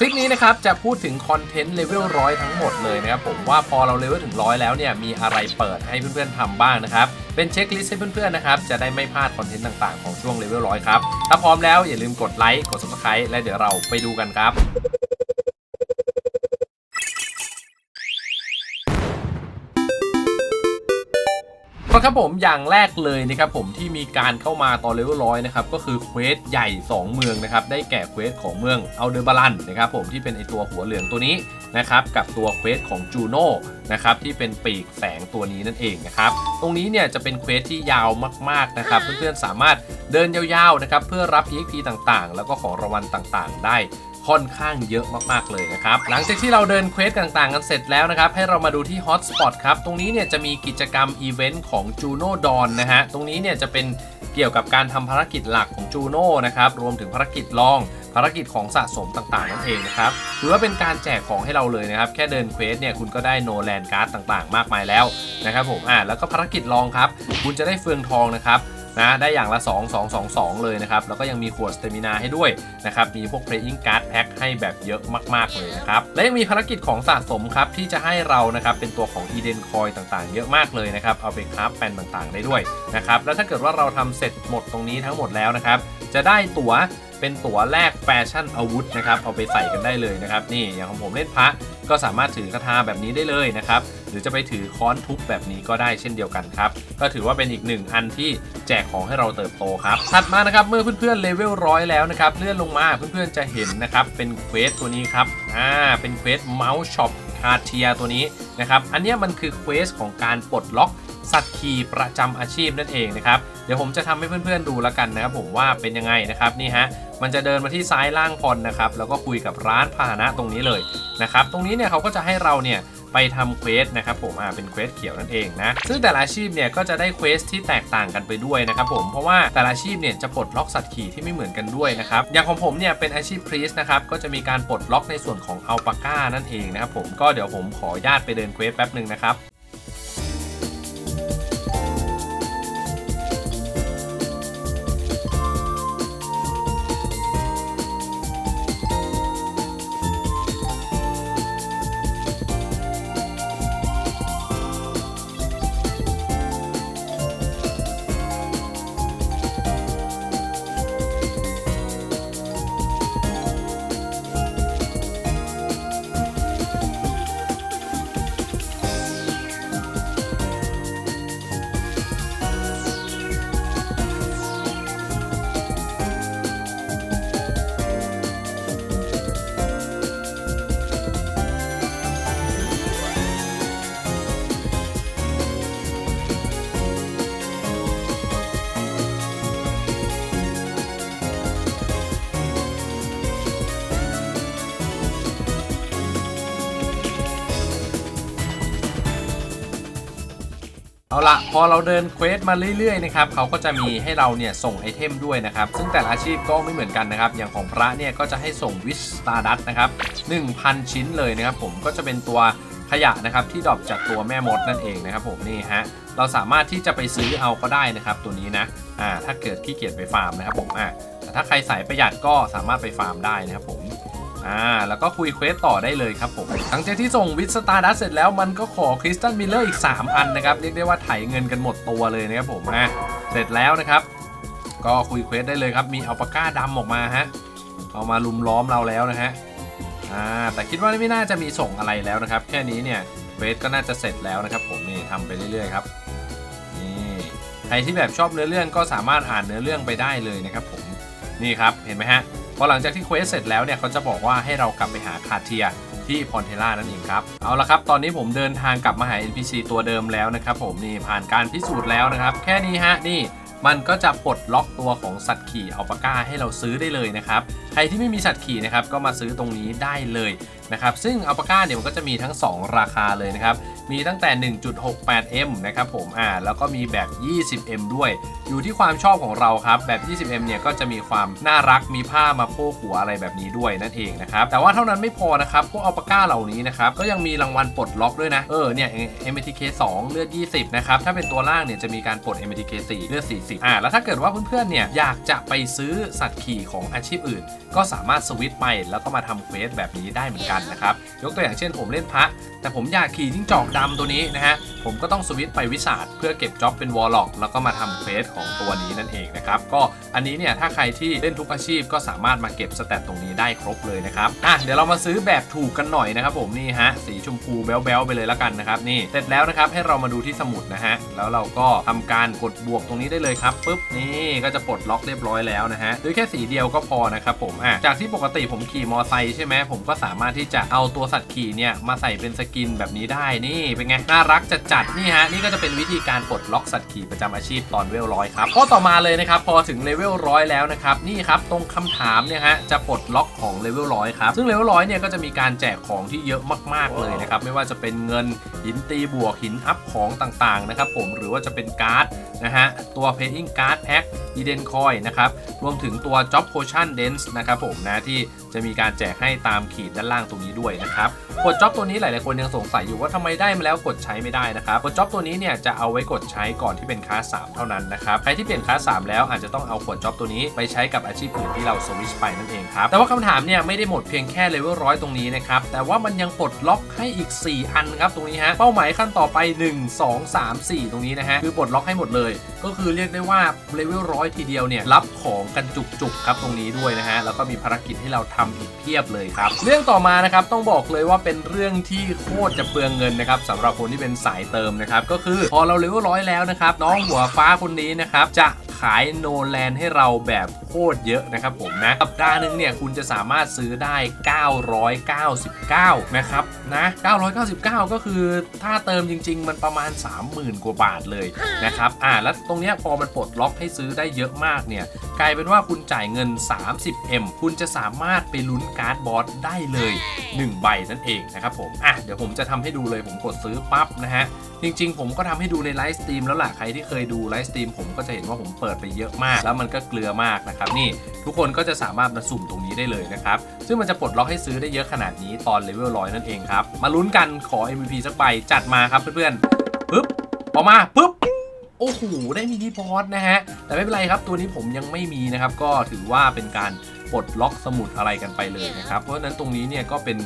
คลิปนี้นะครับจะพูดถึงคอนเทนต์เลเวลร้อยทั้งหมดเลยนะครับผมว่าพอเราเลเวลถึงร้อยแล้วเนี่ยมีอะไรเปิดให้เพื่อนๆทำบ้างนะครับเป็นเช็คลิสต์ให้เพื่อนๆนะครับจะได้ไม่พลาดคอนเทนต์ต่างๆของช่วงเลเวลร้อยครับถ้าพร้อมแล้วอย่าลืมกดไลค์กด subscribe และเดี๋ยวเราไปดูกันครับ ครับผมอย่างแรกเลยนะครับผมที่มีการเข้ามาตอนเลเวลร้อยนะครับก็คือเควสใหญ่ 2 เมืองนะครับได้แก่เควสของเมืองอัลเดอร์บาลันนะครับผมที่เป็นไอตัวหัวเหลืองตัวนี้นะครับกับตัวเควสของจูโน่นะครับที่เป็นปีกแสงตัวนี้นั่นเองนะครับตรงนี้เนี่ยจะเป็นเควสที่ยาวมากๆนะครับเพื่อนๆสามารถเดินยาวๆนะครับเพื่อรับ EXP ต่างๆ แล้วก็ของรางวัลต่างๆ ได้ ค่อนข้างเยอะมากๆเลยนะครับ หลังจากที่เราเดินเควสต่างๆ กันเสร็จแล้วนะครับ ให้เรามาดูที่ฮอตสปอตครับ ตรงนี้เนี่ยจะมีกิจกรรมอีเวนต์ของจูโน่ดอนนะฮะ ตรงนี้เนี่ยจะเป็นเกี่ยวกับการทำภารกิจหลักของจูโน่นะครับ รวมถึงภารกิจรองภารกิจของสะสมต่างๆนั่นเองนะครับถือว่าเป็นการแจกของให้เราเลยนะครับ แค่เดินเควสเนี่ยคุณก็ได้โนแลนการ์ดต่างๆ มากมายแล้วนะครับผมอ่าแล้วก็ภารกิจรองครับ คุณจะได้เฟืองทองนะครับ นะได้อย่างละ 2 2 2 2 เลยนะครับ แล้วก็ยังมีขวดสเตมินาให้ด้วยนะครับ มีพวก playing card pack ให้แบบเยอะมาก ๆ เลยนะครับ และยังมีภารกิจของสะสมครับ ที่จะให้เรานะครับเป็นตัวของ Eden Coin ต่างๆ เยอะมากเลยนะครับ เอาไปคราฟแปนต่างๆ ได้ด้วยนะครับ แล้วถ้าเกิดว่าเราทำเสร็จหมดตรงนี้ทั้งหมดแล้วนะครับ จะได้ตั๋วเป็นตั๋วแลกแฟชั่นอาวุธนะครับ เอาไปใส่กันได้เลยนะครับ นี่อย่างของผมเล่นพระก็สามารถถือกระทาแบบนี้ได้เลยนะครับ หรือจะไปถือค้อนทุบแบบนี้ก็ได้เช่นเดียวกันครับ ก็ถือว่าเป็นอีกหนึ่งอันที่แจกของให้เราเติบโตครับถัดมานะครับเมื่อเพื่อนๆเลเวลร้อยแล้วนะครับเลื่อนลงมาเพื่อนๆจะเห็นนะครับเป็นเควสตัวนี้ครับอ่าเป็นเควสเมาส์ช็อปคาเทียตัวนี้นะครับอันนี้มันคือเควสของการปลดล็อกสัตว์ขี่ประจำอาชีพนั่นเองนะครับเดี๋ยวผมจะทำให้เพื่อนๆดูแล้วกันนะครับผมว่าเป็นยังไงนะครับนี่ฮะมันจะเดินมาที่ซ้ายล่างพรนะครับแล้วก็คุยกับร้านพาหนะตรงนี้เลยนะครับตรงนี้เนี่ยเขาก็จะให้เราเนี่ย ไปทำเควสนะครับผมอ่าเป็นเควสเขียวนั่นเองนะซึ่งแต่ละอาชีพเนี่ยก็จะได้เควสที่แตกต่างกันไปด้วยนะครับผมเพราะว่าแต่ละอาชีพเนี่ยจะปลดล็อกสัตว์ขี่ที่ไม่เหมือนกันด้วยนะครับอย่างของผมเนี่ยเป็นอาชีพพรีสนะครับก็จะมีการปลดล็อกในส่วนของอัลปาก้านั่นเองนะครับผมก็เดี๋ยวผมขออนุญาตไปเดินเควสแป๊บหนึ่งนะครับ เอาละพอเราเดินเควสมาเรื่อยๆนะครับเขาก็จะมีให้เราเนี่ยส่งไอเทมด้วยนะครับ ซึ่งแต่ละอาชีพก็ไม่เหมือนกันนะครับ อย่างของพระเนี่ยก็จะให้ส่งวิสตาร์ดัตนะครับ1,000 ชิ้นเลยนะครับผมก็จะเป็นตัวขยะนะครับที่ดรอปจากตัวแม่มดนั่นเองนะครับผมนี่ฮะเราสามารถที่จะไปซื้อเอาก็ได้นะครับ ตัวนี้นะอ่าถ้าเกิดขี้เกียจไปฟาร์มนะครับผมอ่าแต่ถ้าใครสายประหยัดก็สามารถไปฟาร์มได้นะครับผม อ่าแล้วก็คุยเควสต่อได้เลยครับผมหลังจากที่ส่งวิสตาร์ดัสเสร็จแล้วมันก็ขอคริสตัลมิลเลอร์อีก 3 อันนะครับ เรียกได้ว่าไถเงินกันหมดตัวเลยนะครับผมอะเสร็จแล้วนะครับ ก็คุยเควสได้เลยครับ มีอัลปาก้าดำออกมาฮะเอามาลุมล้อมเราแล้วนะฮะอ่าแต่คิดว่าไม่น่าจะมีส่งอะไรแล้วนะครับ แค่นี้เนี่ยเควสก็น่าจะเสร็จแล้วนะครับ ผมนี่ทำไปเรื่อยๆครับนี่ใครที่แบบชอบเนื้อเรื่องก็สามารถอ่านเนื้อเรื่องไปได้เลยนะครับผมนี่ครับเห็นไหมฮะ พอหลังจากที่เควสเสร็จแล้วเนี่ยเขาจะบอกว่าให้เรากลับไปหาคาเทียที่พอนเทล่านั่นเองครับ เอาละครับ ตอนนี้ผมเดินทางกลับมาหา NPC ตัวเดิมแล้วนะครับผมนี่ผ่านการพิสูจน์แล้วนะครับ แค่นี้ฮะนี่มันก็จะปลดล็อกตัวของสัตว์ขี่อัลปาก้าให้เราซื้อได้เลยนะครับ ใครที่ไม่มีสัตว์ขี่นะครับก็มาซื้อตรงนี้ได้เลย นะครับซึ่งอัลปาก้าเนี่ยมันก็จะมีทั้ง 2 ราคาเลยนะครับ มีตั้งแต่ 1.68M นะครับผมอ่าแล้วก็มีแบบ 20M ด้วย อยู่ที่ความชอบของเราครับ แบบ 20M เนี่ยก็จะมีความน่ารักมีผ้ามาโพกหัวอะไรแบบนี้ด้วยนั่นเองนะครับแต่ว่าเท่านั้นไม่พอนะครับ พวกอัลปาก้าเหล่านี้นะครับก็ยังมีรางวัลปลดล็อกด้วยนะ เออเนี่ย MTK 2 เลือด 20 นะครับ ถ้าเป็นตัวล่างเนี่ยจะมีการปลด MTK 4 เลือด 40 อ่าแล้วถ้าเกิดว่าเพื่อนๆเนี่ยอยากจะไปซื้อสัตว์ขี่ของอาชีพอื่น ก็สามารถสวิตช์ไปแล้วก็มาทำเควสแบบนี้ได้เหมือนกันนะครับยกตัวอย่างเช่นผมเล่นพระ แต่ผมอยากขี่จิ้งจอกดำตัวนี้นะฮะผมก็ต้องสวิตช์ไปวิสาดเพื่อเก็บจ็อบเป็นวอลล็อกแล้วก็มาทำเควสของตัวนี้นั่นเองนะครับก็อันนี้เนี่ยถ้าใครที่เล่นทุกอาชีพก็สามารถมาเก็บสแตทตรงนี้ได้ครบเลยนะครับอะเดี๋ยวเรามาซื้อแบบถูกกันหน่อยนะครับผมนี่ฮะสีชมพูแบ๊วๆไปเลยแล้วกันนะครับนี่เสร็จแล้วนะครับให้เรามาดูที่สมุดนะฮะแล้วเราก็ทำการกดบวกตรงนี้ได้เลยครับปุ๊บนี่ก็จะปลดล็อกเรียบร้อยแล้วนะฮะด้วยแค่สีเดียวก็พอนะครับผมอะจากที่ปกติผมขี่มอไซค์ใช่ไหมผมก็สามารถที่จะเอาตัวสัตว์ขี่เนี่ยมาใส่เป็นสกินแบบนี้ได้นี่เป็นไงน่ารักจัดจัดๆนี่ฮะนี่ก็จะเป็นวิธีการปลดล็อกสัตว์ขี่ประจำอาชีพตอนเวลร้อยครับข้อต่อมาเลยนะครับพอถึงเลเวลร้อยแล้วนะครับนี่ครับตรงคำถามเนี่ยฮะจะปลดล็อกของเลเวลร้อยครับซึ่งเลเวลร้อยเนี่ยก็จะมีการแจกของที่เยอะมากๆเลยนะครับไม่ว่าจะเป็นเงินหินตีบวกหินอัพของต่างๆนะครับผมหรือว่าจะเป็นการ์ดนะฮะตัว paying card pack Eden Coin นะครับรวมถึงตัว Job Potion Dance นะครับผมนะที่จะมีการแจกให้ตามขีดด้านล่างตรงนี้ด้วยนะครับกด Job ตัวนี้หลาย ๆ คนยังสงสัยอยู่ว่าทำไมได้มาแล้วกดใช้ไม่ได้นะครับกด Job ตัวนี้เนี่ยจะเอาไว้กดใช้ก่อนที่เป็นคลาส3เท่านั้นนะครับใครที่เปลี่ยนคลาส3แล้วอาจจะต้องเอากด Job ตัวนี้ไปใช้กับอาชีพอื่นที่เราสวิชไปนั่นเองครับแต่ว่าคำถามเนี่ยไม่ได้หมดเพียงแค่เลเวลร้อยตรงนี้นะครับแต่ว่ามันยังปลดล็อกให้อีก 4 อันครับตรงนี้ฮะเป้าหมายขั้นต่อไป 1 2 3 4 ตรงนี้นะฮะคือปลดล็อกให้หมดเลย ก็คือเรียกได้ว่าเลเวลร้อยทีเดียวเนี่ยรับของกันจุกๆครับตรงนี้ด้วยนะฮะแล้วก็มีภารกิจให้เราทำอีกเพียบเลยครับเรื่องต่อมานะครับต้องบอกเลยว่าเป็นเรื่องที่โคตรจะเปลืองเงินนะครับสำหรับคนที่เป็นสายเติมนะครับก็คือพอเราเลเวลร้อยแล้วนะครับน้องหัวฟ้าคนนี้นะครับจะขายโนแลนให้เราแบบโคตรเยอะนะครับผมนะสัปดาห์หนึ่งเนี่ยคุณจะสามารถซื้อได้ 999 นะครับนะ 999 ก็คือถ้าเติมจริง ๆ มันประมาณ 30,000 กว่าบาทเลยนะครับอ่าแล้วตรงเนี้ยพอมันปลดล็อกให้ซื้อได้เยอะมากเนี่ย กลายเป็นว่าคุณจ่ายเงิน 30M คุณจะสามารถไปลุ้นการ์ดบอสได้เลย 1 ใบนั่นเองนะครับผม อะ เดี๋ยวผมจะทำให้ดูเลยผมกดซื้อปั๊บนะฮะ จริง ๆ ผมก็ทำให้ดูในไลฟ์สตรีมแล้วล่ะ ใครที่เคยดูไลฟ์สตรีมผมก็จะเห็นว่าผมเปิดไปเยอะมาก แล้วมันก็เกลือมากนะครับ นี่ทุกคนก็จะสามารถมาสุ่มตรงนี้ได้เลยนะครับ ซึ่งมันจะปลดล็อกให้ซื้อได้เยอะขนาดนี้ตอนเลเวลร้อยนั่นเองครับ มาลุ้นกันขอ MVP สักใบจัดมาครับเพื่อนๆปึ๊บออกมาปึ๊บ โอ้โหได้มินิบอสนะฮะ แต่ไม่เป็นไรครับตัวนี้ผมยังไม่มีนะครับ ก็ถือว่าเป็นการปลดล็อกสมุดอะไรกันไปเลยนะครับ เพราะฉะนั้นตรงนี้เนี่ยก็เป็น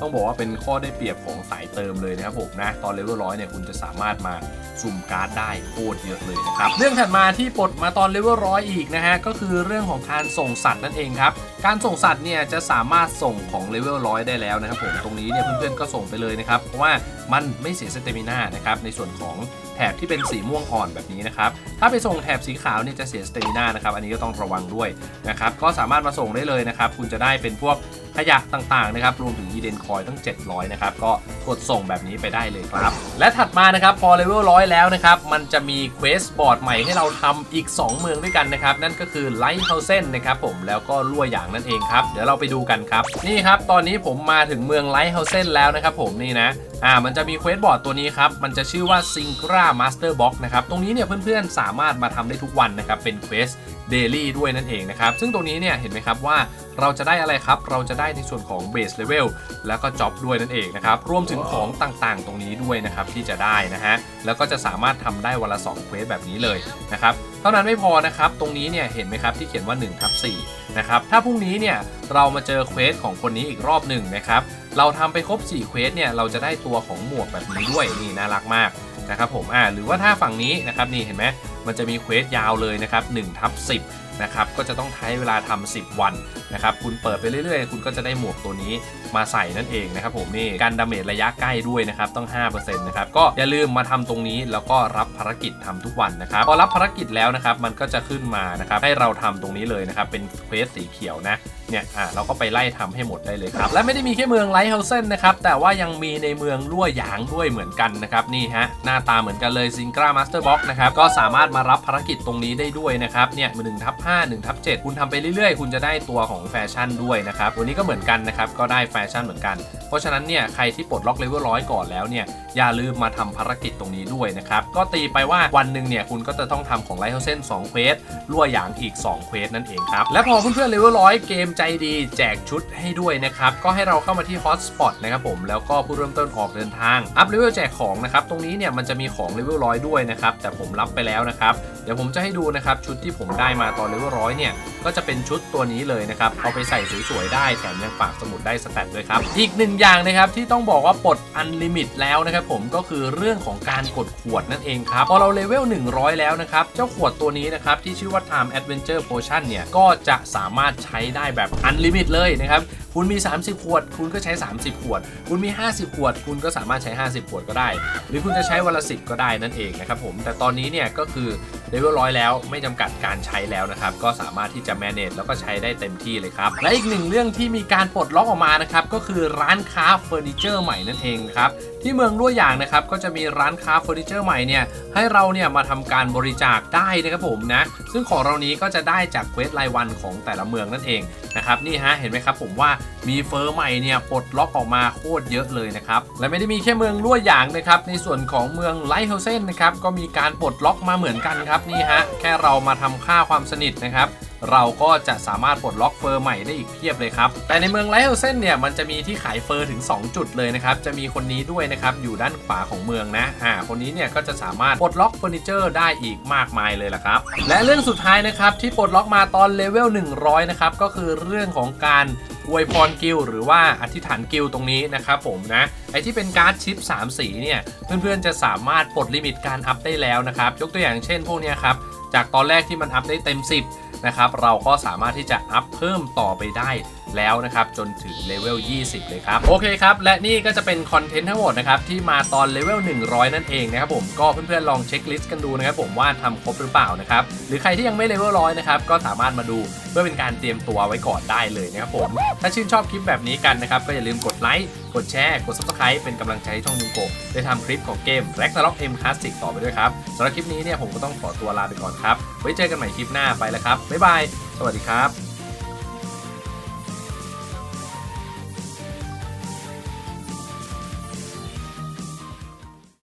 ต้องบอกว่าเป็นข้อได้เปรียบของสายเติมเลยนะครับผมนะตอนเลเวลร้อยเนี่ยคุณจะสามารถมาสุ่มการ์ดได้โคตรเยอะเลยนะครับเรื่องถัดมาที่ปลดมาตอนเลเวลร้อยอีกนะฮะก็คือเรื่องของการส่งสัตว์นั่นเองครับการส่งสัตว์เนี่ยจะสามารถส่งของเลเวลร้อยได้แล้วนะครับผมตรงนี้เนี่ยเพื่อนๆก็ส่งไปเลยนะครับเพราะว่ามันไม่เสียสเตมิน่านะครับในส่วนของ แถบที่เป็นสีม่วงอ่อนแบบนี้นะครับ ถ้าไปส่งแถบสีขาวเนี่ยจะเสียสเตมิน่านะครับ อันนี้ก็ต้องระวังด้วยนะครับ ก็สามารถมาส่งได้เลยนะครับ คุณจะได้เป็นพวก ขยะต่างๆนะครับรวมถึงยีเดนคอยตั้ง 700 นะครับ ก็กดส่งแบบนี้ไปได้เลยครับ และถัดมานะครับพอเลเวลร้อยแล้วนะครับ มันจะมีเควสบอร์ดใหม่ให้เราทำอีก 2 เมืองด้วยกันนะครับ นั่นก็คือไลท์เฮาเซนนะครับผมแล้วก็ลั่วหยางนั่นเองครับ เดี๋ยวเราไปดูกันครับ นี่ครับตอนนี้ผมมาถึงเมืองไลท์เฮาเซนแล้วนะครับผมนี่นะอ่ามันจะมีเควสบอร์ดตัวนี้ครับ มันจะชื่อว่า s y n c r a Master Box นะครับ ตรงนี้เนี่ยเพื่อนๆ สามารถมาทำได้ทุกวันนะครับ เป็นเควสเดลี่ด้วยนั่นเองนะครับ ซึ่งตรงนี้เนี่ยเห็นไหมครับว่า เราจะได้อะไรครับ เราจะได้ในส่วนของ Base Level แล้วก็จ็อบด้วยนั่นเองนะครับ รวมถึงของต่างๆ ตรงนี้ด้วยนะครับที่จะได้นะฮะ แล้วก็จะสามารถทำได้วันละ2เควสแบบนี้เลยนะครับ เท่านั้นไม่พอนะครับ ตรงนี้เนี่ยเห็นไหมครับที่เขียนว่า1ทับ4นะครับ ถ้าพรุ่งนี้เนี่ยเรามาเจอเควสของคนนี้อีกรอบหนึ่งนะครับ เราทำไปครบ4เควสเนี่ยเราจะได้ตัวของหมวกแบบนี้ด้วยนี่น่ารักมากนะครับผมอ่าหรือว่าถ้าฝั่งนี้นะครับนี่เห็นไหมมันจะมีเควสยาวเลยนะครับ1ทับ10 นะครับก็จะต้องใช้เวลาทำ10 วันนะครับคุณเปิดไปเรื่อยๆ คุณก็จะได้หมวกตัวนี้มาใส่นั่นเองนะครับผมนี่การดาเมจระยะใกล้ด้วยนะครับต้อง 5%นะครับก็อย่าลืมมาทำตรงนี้แล้วก็รับภารกิจทำทุกวันนะครับพอรับภารกิจแล้วนะครับมันก็จะขึ้นมานะครับให้เราทำตรงนี้เลยนะครับเป็นเควสสีเขียวนะ เนี่ยอะเราก็ไปไล่ทำให้หมดได้เลยครับ และไม่ได้มีแค่เมืองไลท์เฮาเซนนะครับ แต่ว่ายังมีในเมืองลั่วหยางด้วยเหมือนกันนะครับ นี่ฮะ หน้าตาเหมือนกันเลยซิงกรามาสเตอร์บ็อกนะครับ ก็สามารถมารับภารกิจตรงนี้ได้ด้วยนะครับ เนี่ยหนึ่งทับห้าหนึ่งทับเจ็ดคุณทำไปเรื่อยๆ คุณจะได้ตัวของแฟชั่นด้วยนะครับตัวนี้ก็เหมือนกันนะครับก็ได้แฟชั่นเหมือนกัน เพราะฉะนั้นเนี่ยใครที่ปลดล็อกเลเวลร้อยก่อนแล้วเนี่ยอย่าลืมมาทำภารกิจตรงนี้ด้วยนะครับก็ตีไปว่าวันหนึ่งเนี่ยคุณก็จะต้องทำของไลท์เฮาเซน2เควสลั่วหยางอีก2เควสนั่นเองครับและพอเพื่อนๆเลเวลร้อยเกมใจดีแจกชุดให้ด้วยนะครับ ก็ให้เราเข้ามาที่ Hotspot นะครับผม แล้วก็ผู้เริ่มต้นออกเดินทาง อัพเลเวลแจกของนะครับ ตรงนี้เนี่ยมันจะมีของเลเวลร้อยด้วยนะครับ แต่ผมรับไปแล้วนะครับ เดี๋ยวผมจะให้ดูนะครับ ชุดที่ผมได้มาตอนเลเวลร้อยเนี่ย ก็จะเป็นชุดตัวนี้เลยนะครับ เอาไปใส่สวยๆได้ แถมยังฝากสมุดได้สแตทด้วยครับ อีกหนึ่งอย่างนะครับที่ต้องบอกว่าปลดอันลิมิตแล้วนะครับผม ก็คือเรื่องของการกดขวดนั่นเองครับ พอเราเลเวล100 แล้วนะครับ เจ้าขวดตัวนี้นะครับที่ชื่อว่า Time Adventure Potion เนี่ย ก็จะสามารถใช้ได้แบบอันลิมิตเลยนะครับ คุณมี 30 ขวด คุณก็ใช้ 30 ขวด คุณมี 50 ขวด คุณก็สามารถใช้ 50 ขวดก็ได้ หรือคุณจะใช้วันละ 10 ก็ได้นั่นเองนะครับผม แต่ตอนนี้เนี่ยก็คือเลเวลร้อยแล้วไม่จำกัดการใช้แล้วนะครับ ก็สามารถที่จะ manage แล้วก็ใช้ได้เต็มที่เลยครับ และอีกหนึ่งเรื่องที่มีการปลดล็อกออกมานะครับ ก็คือร้านค้าเฟอร์นิเจอร์ใหม่นั่นเองครับที่เมืองลั่วอย่างนะครับก็จะมีร้านค้าเฟอร์นิเจอร์ใหม่เนี่ยให้เราเนี่ยมาทำการบริจาคได้นะครับผมนะซึ่งของเรานี้ก็จะได้จากเควสรายวันของแต่ละเมืองนั่นเองนะครับนี่ฮะเห็นไหมครับผมว่ามีเฟอร์ใหม่เนี่ยปลดล็อกออกมาโคตรเยอะเลยนะครับและไม่ได้มีแค่เมืองลั่วอย่างนะครับในส่วนของเมืองไลท์เฮลเซนนะครับก็มีการปลดล็อกมาเหมือนกันครับนี่ฮะแค่เรามาทำค่าความสนิทนะครับ เราก็จะสามารถปลดล็อกเฟอร์ใหม่ได้อีกเพียบเลยครับ แต่ในเมืองไลท์เฮลเซนเนี่ยมันจะมีที่ขายเฟอร์ถึง 2 จุดเลยนะครับ จะมีคนนี้ด้วยนะครับ อยู่ด้านขวาของเมืองนะ อ่า คนนี้เนี่ยก็จะสามารถปลดล็อกเฟอร์นิเจอร์ได้อีกมากมายเลยล่ะครับ และเรื่องสุดท้ายนะครับที่ปลดล็อกมาตอนเลเวล100 นะครับ ก็คือเรื่องของการอวยพรกิลหรือว่าอธิษฐานกิลตรงนี้นะครับผมนะไอที่เป็นการ์ดชิป 3 สีเนี่ยเพื่อนๆจะสามารถปลดลิมิตการอัพได้แล้วนะครับ ยกตัวอย่างเช่นพวกเนี้ยครับจากตอนแรกที่มันอัพได้เต็ม 10 นะครับ เราก็สามารถที่จะอัพเพิ่มต่อไปได้ แล้วนะครับ จนถึงเลเวล 20 เลยครับ โอเคครับ และนี่ก็จะเป็นคอนเทนต์ทั้งหมดนะครับ ที่มาตอนเลเวล 100 นั่นเองนะครับผมก็เพื่อนๆลองเช็คลิสต์กันดูนะครับผมว่าทำครบหรือเปล่านะครับ หรือใครที่ยังไม่เลเวลร้อยนะครับก็สามารถมาดูเพื่อเป็นการเตรียมตัวไว้ก่อนได้เลยนะครับผมถ้าชื่นชอบคลิปแบบนี้กันนะครับก็อย่าลืมกดไลค์กดแชร์กด subscribe เป็นกำลังใจให้ช่องยุงโกะได้ทำคลิปของเกม r a g n a r o k M Classic ต่อไปด้วยครับสำหรับคลิปนี้เนี่ยผมก็ต้องขอตัวลาไปก่อนครับ ไว้เจอกันใหม่คลิปหน้าไปแล้วครับ บ๊ายบาย สวัสดีครับ